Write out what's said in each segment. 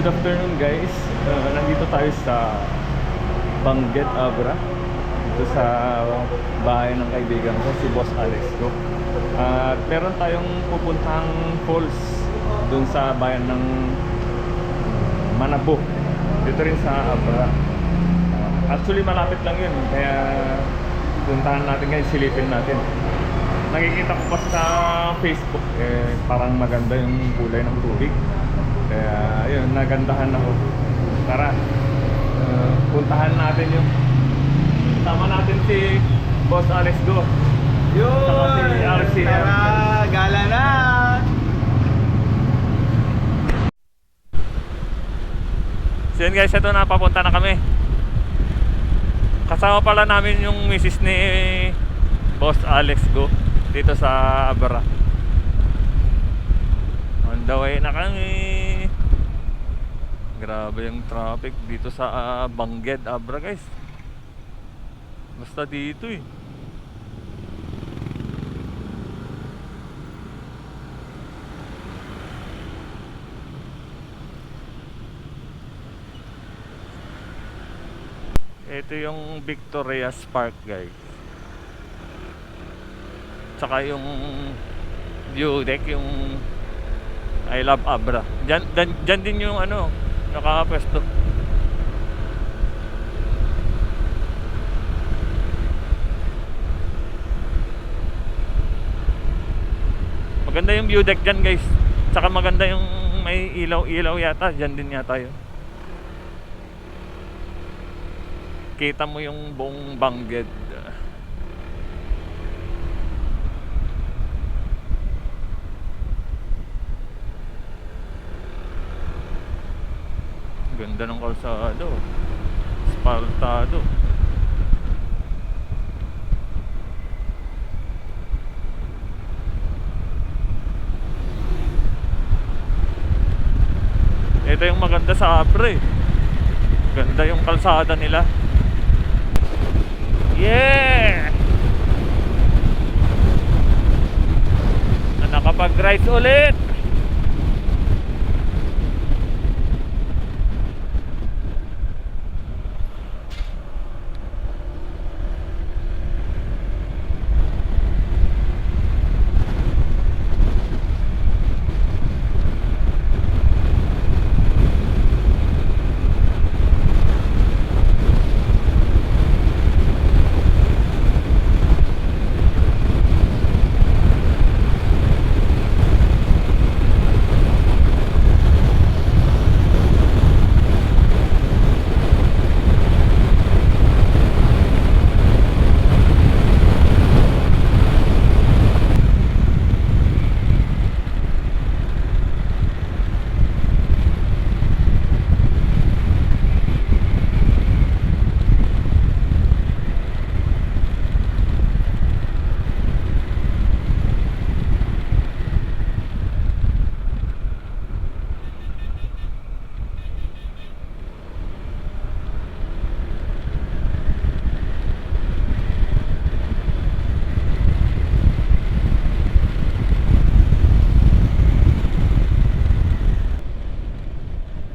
Good afternoon guys. Uh, nandito tayo sa Banggit Abra. Dito sa bahay ng kaibigan ko, si Boss Alex ko. At meron tayong pupuntang falls dun sa bayan ng Manabo. Dito rin sa Abra. Uh, actually malapit lang yun. Kaya puntahan natin ngayon, silipin natin. Nakikita ko pa sa Facebook, eh, parang maganda yung kulay ng tubig. Kaya yun, nagandahan ako. Tara, uh, puntahan natin yung Tama natin si Boss Alex Go. Yun! Saka si RCM. Tara, gala na! So yun guys, ito na papunta na kami. Kasama pala namin yung misis ni Boss Alex Go dito sa Abra. On the way na kami. Grabe yung traffic dito sa ah, Bangged, Abra guys. Basta dito eh. Ito yung Victoria's Park guys. Tsaka yung view deck, yung I love Abra. Diyan, diyan, diyan din yung ano, nakakapwesto. Maganda yung view deck dyan guys. Tsaka maganda yung may ilaw-ilaw yata. Dyan din yata yun. Kita mo yung buong bangged. Ganda ng kalsado. Spaltado. Ito yung maganda sa Abre. Ganda yung kalsada nila. Yeah! Na nakapag-ride ulit.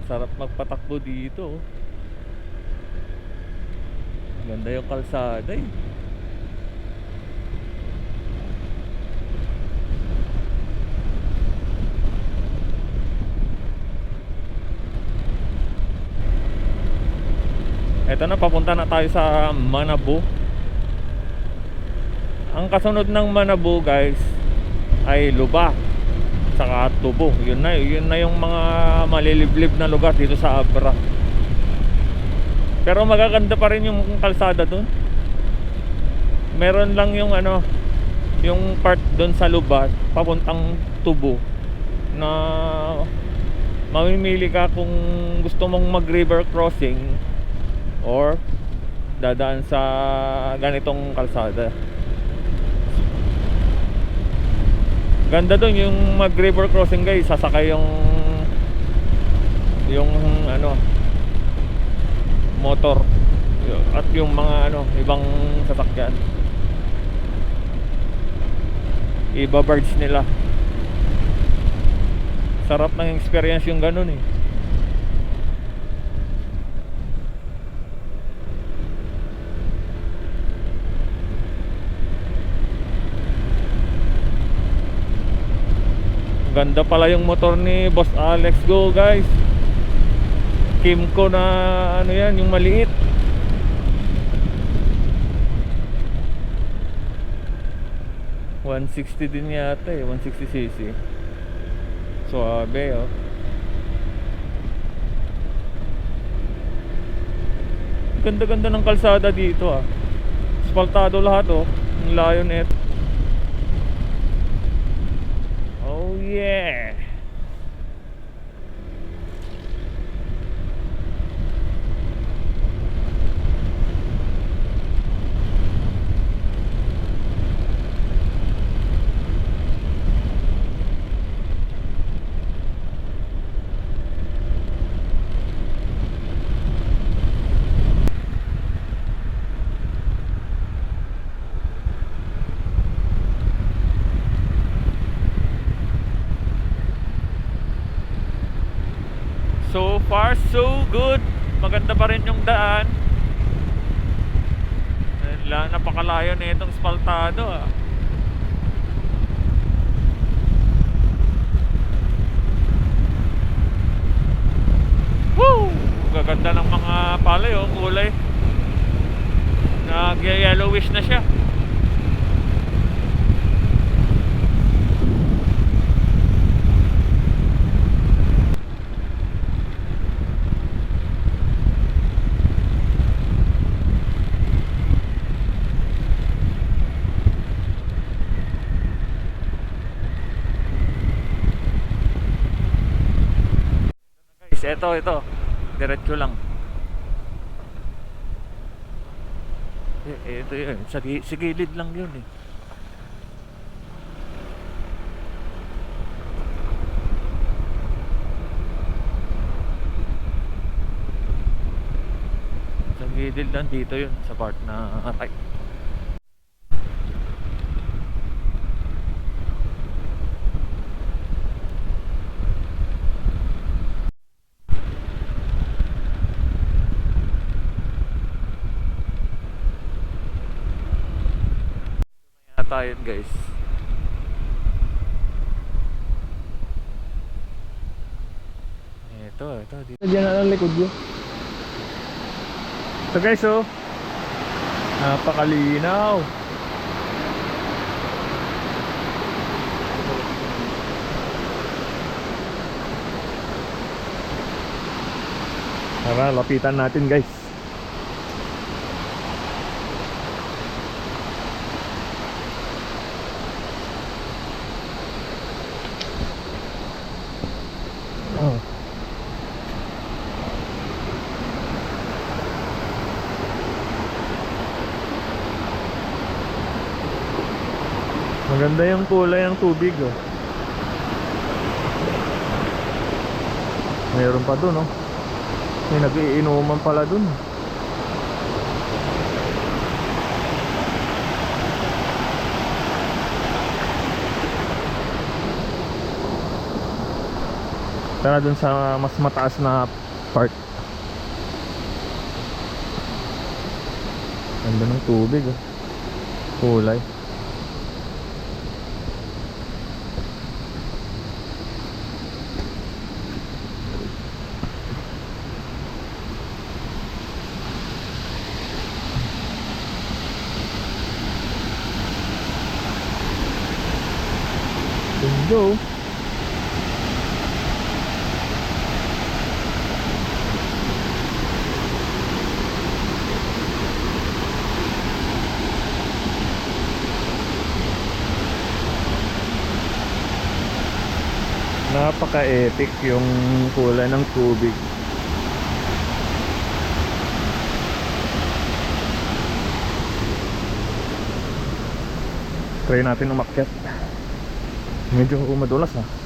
Sarap magpatakbo dito. oh. Ganda yung kalsada eh. Eto na, papunta na tayo sa Manabo. Ang kasunod ng Manabo guys ay Luba saka Tubo. Yun na, yun na yung mga maliliblib na lugar dito sa Abra. Pero magaganda pa rin yung kalsada doon. Meron lang yung ano, yung part doon sa Lubat papuntang Tubo na mamimili ka kung gusto mong mag river crossing or dadaan sa ganitong kalsada. Ganda doon yung mag river crossing guys, sasakay yung yung ano motor at yung mga ano ibang sasakyan. Iba birds nila. Sarap ng experience yung ganun eh. Maganda pala yung motor ni Boss Alex Go guys. Kimco na ano yan, yung maliit. ...160 din yata eh, 160cc. Suabe oh. Ganda-ganda ng kalsada dito ah. Asfaltado lahat oh. Ang layo yeah. Maganda pa rin yung daan. La, napakalayo na itong spaltado ah. Woo! Gaganda ng mga palay oh, kulay. Nag-yellowish na siya. Eto, ito. Diretso lang. Eh, eh, ito yun. Sa, sa gilid lang yun eh. Sa gilid lang dito yun. Sa part na right. Yun guys. Ito, ito. Dito. Diyan ang likod yun. Ito guys oh. Napakalinaw. Tara, lapitan natin guys. Oh. Maganda yung kulay ng tubig oh. Mayroon pa dun oh. May nag-iinuman pala dun. Tara dun sa mas mataas na part. Ganda ng tubig oh. Kulay. Let's go. Napaka-epic yung kulay ng tubig. Try natin umakyat. Medyo madulas ah.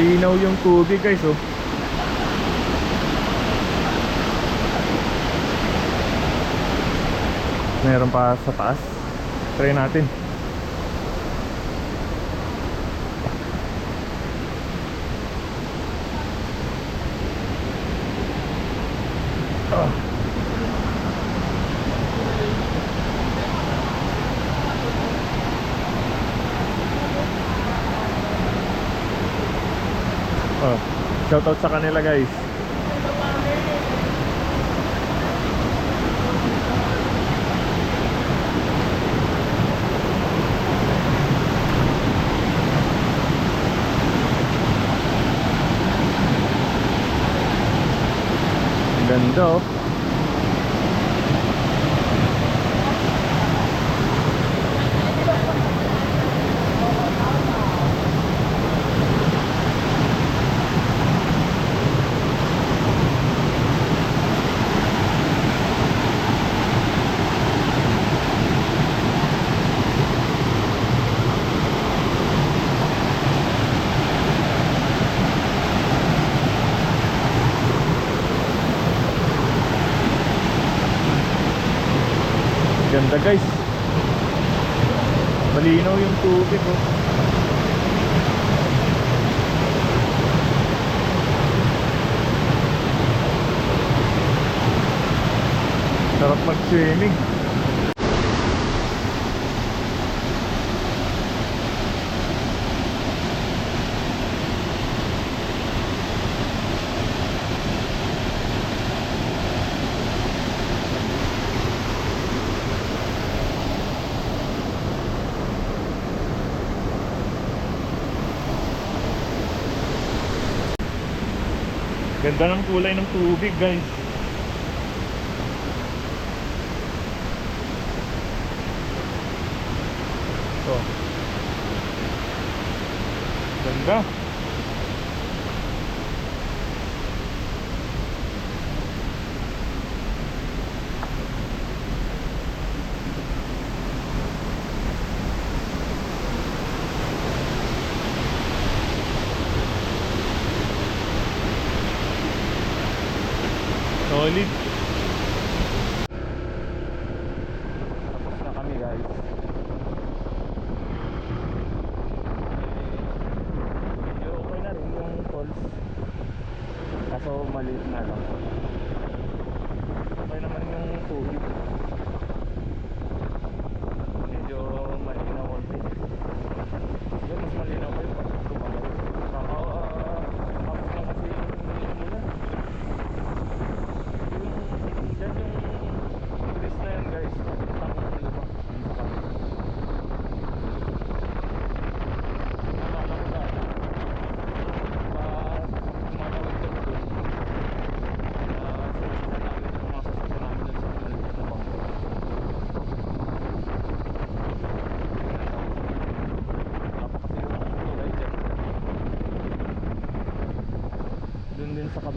Malinaw yung tubig guys oh. Meron pa sa taas. Try natin. Shoutout sa kanila guys. Ganda oh. sarap mag-swimming. Ganda ng kulay ng tubig guys. go.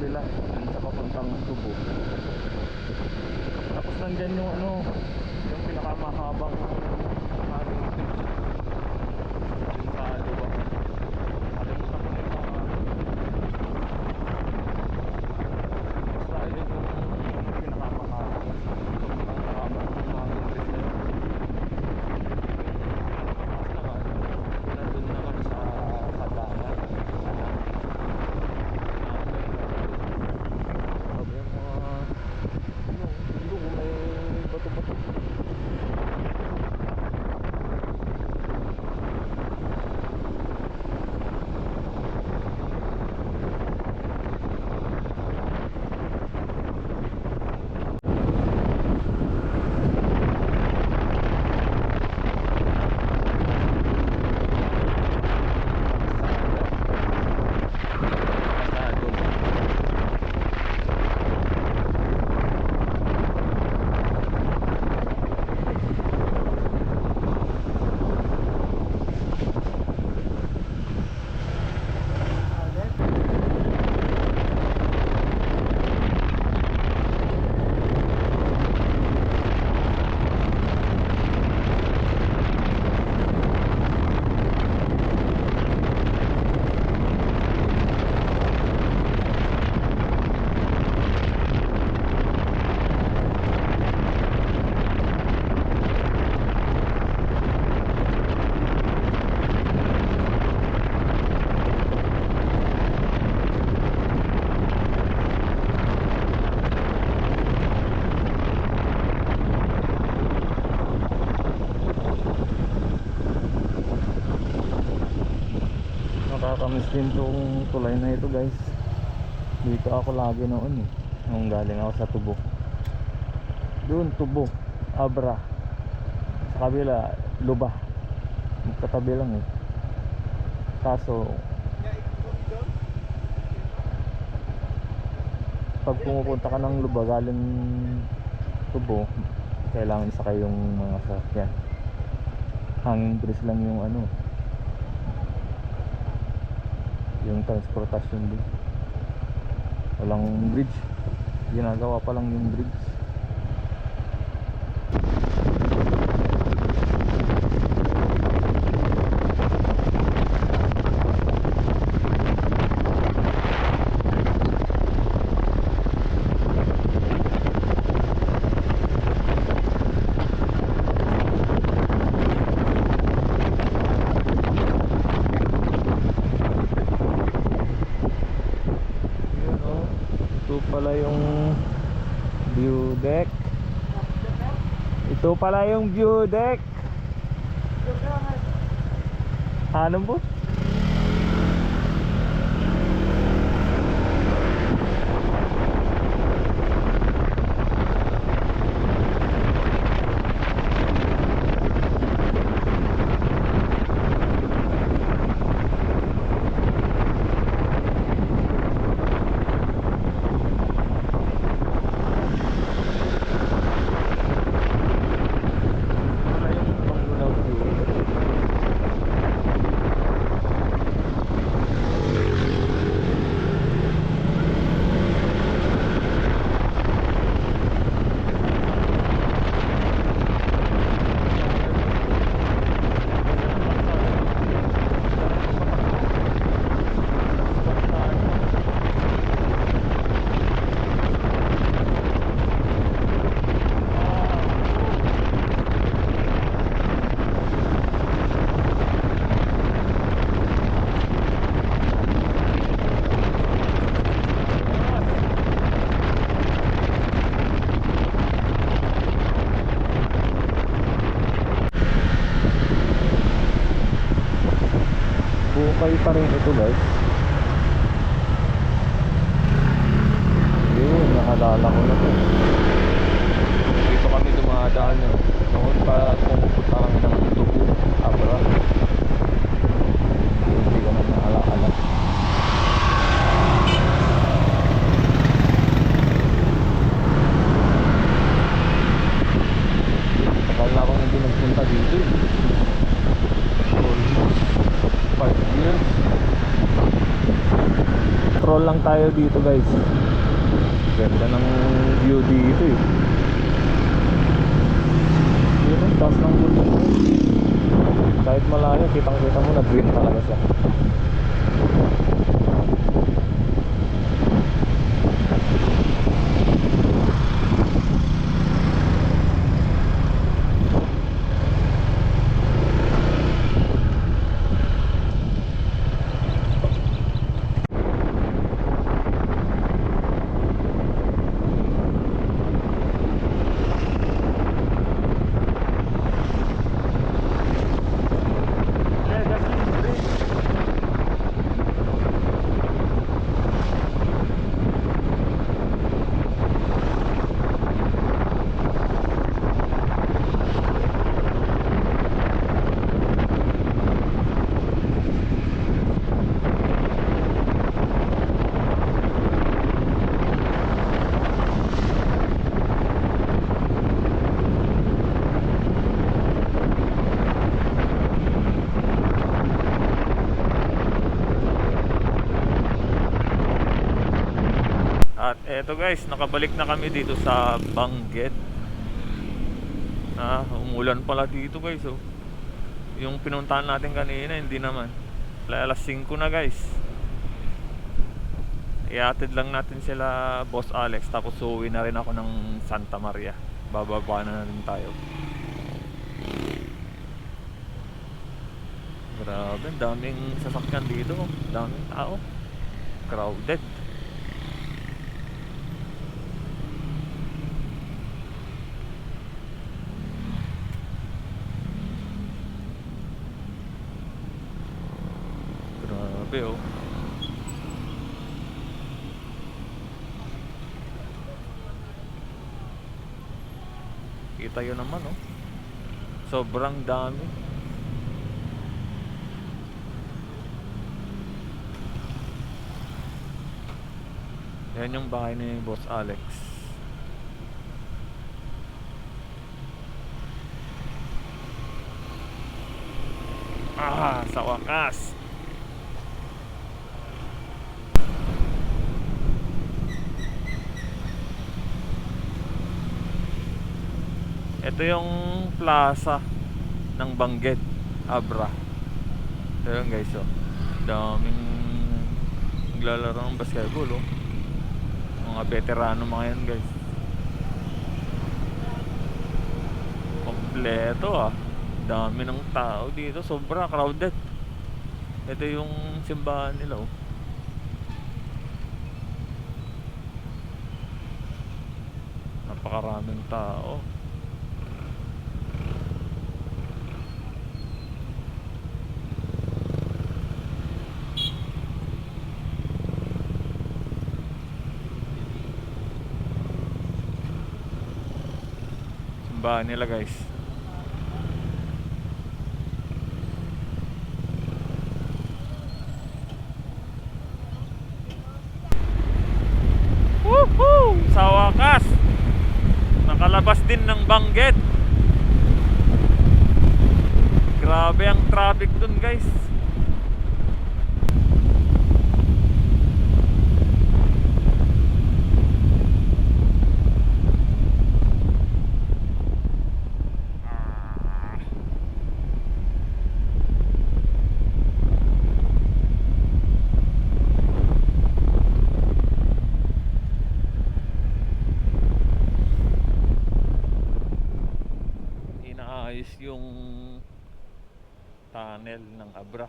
الحمد Promise din tong tulay na ito guys. Dito ako lagi noon eh. Nung galing ako sa tubo. Doon tubo. Abra. Sa kabila, luba. Magkatabi lang eh. Kaso, pag pumupunta ka ng luba galing tubo, kailangan isakay yung mga sasakyan. Hanging bridge lang yung ano, yung transportasyon din. Walang bridge. Ginagawa pa lang yung bridge. Yun oh. Ito pala yung view deck. Ito pala yung view deck. Ano po? Wala yung panglunaw view. Bukay pa rin ito guys. Yun, nakalala ko na to. Dito kami dumadaan yun. Noon pa pumupunta kami ng tubo. Abra. Hindi ko na naalala. Tagal na akong hindi nagpunta dito eh. Almost 5 years. Troll lang tayo dito guys. Ganda ng view dito eh. Yun ang taas ng bundok. Kahit malayo, kitang kita mo na green talaga siya. At eto guys, nakabalik na kami dito sa Bangged. Ah, umulan pala dito guys oh. Yung pinuntahan natin kanina, hindi naman. Alas 5 na guys. Iatid lang natin sila Boss Alex tapos uuwi na rin ako ng Santa Maria. Bababa na rin tayo. Grabe, daming sasakyan dito. oh. Daming tao. Crowded. Grabe oh. Yun naman, oh. Sobrang dami. Yan yung bahay ni Boss Alex. Ah, sa wakas. Ito yung plaza ng Banggit, Abra. Ito yun guys, oh. Daming naglalaro ng basketball, oh. Mga veterano mga yan guys. Kompleto ah. Dami ng tao dito, sobra crowded. Ito yung simbahan nila, oh. Napakaraming tao. Simbahan nila guys. Woohoo! Sa wakas! Nakalabas din ng banggit. Grabe ang traffic dun guys. Ah. inaayos yung tunnel ng Abra.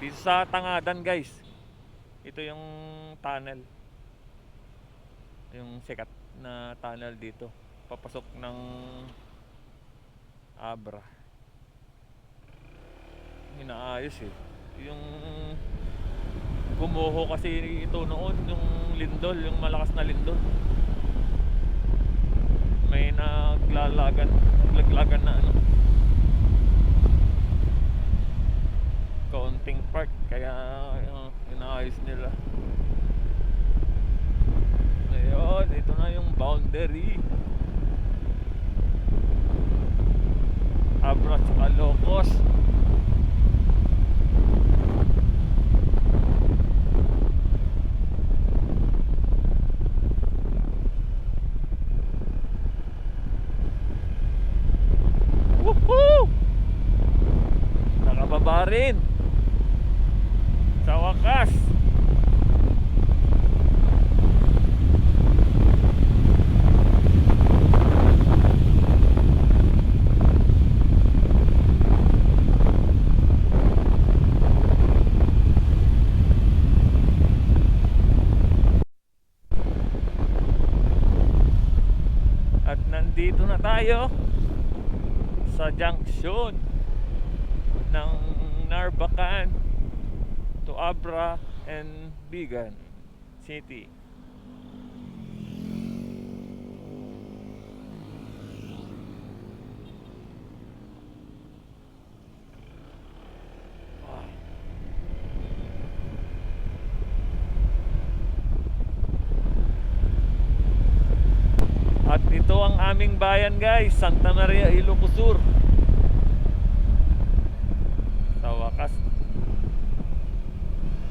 Dito sa Tangadan guys. Ito yung tunnel. Yung sikat na tunnel dito. Papasok ng Abra. Inaayos eh. Yung gumuho kasi ito noon yung lindol, yung malakas na lindol may naglalagan naglaglagan na ano kaunting park kaya uh, inaayos nila ayun ito na yung boundary Abra at Locos Woohoo! Nakababa rin. Sa wakas. At nandito na tayo sa junction ng Narbacan to Abra and Bigan City. Ah. At ito ang aming bayan guys, Santa Maria Ilocos Sur. Sa wakas.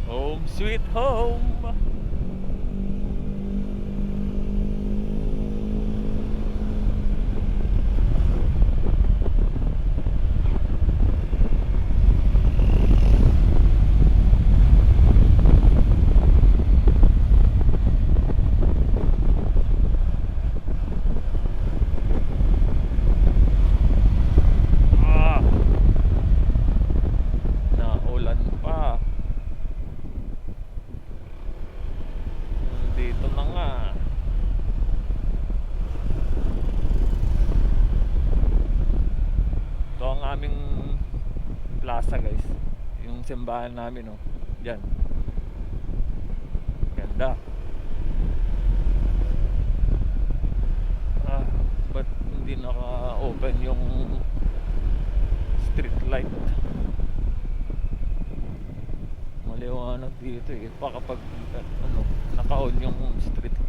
Home sweet home. simbahan namin, oh. Yan. Ganda. Ah, ba't hindi naka-open yung street light? Maliwanag dito eh. Baka pag ano, naka-on yung street light.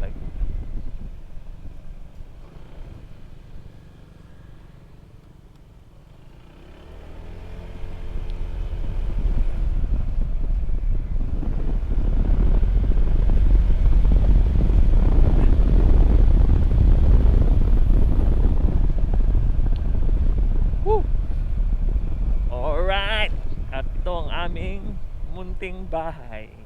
Bahay.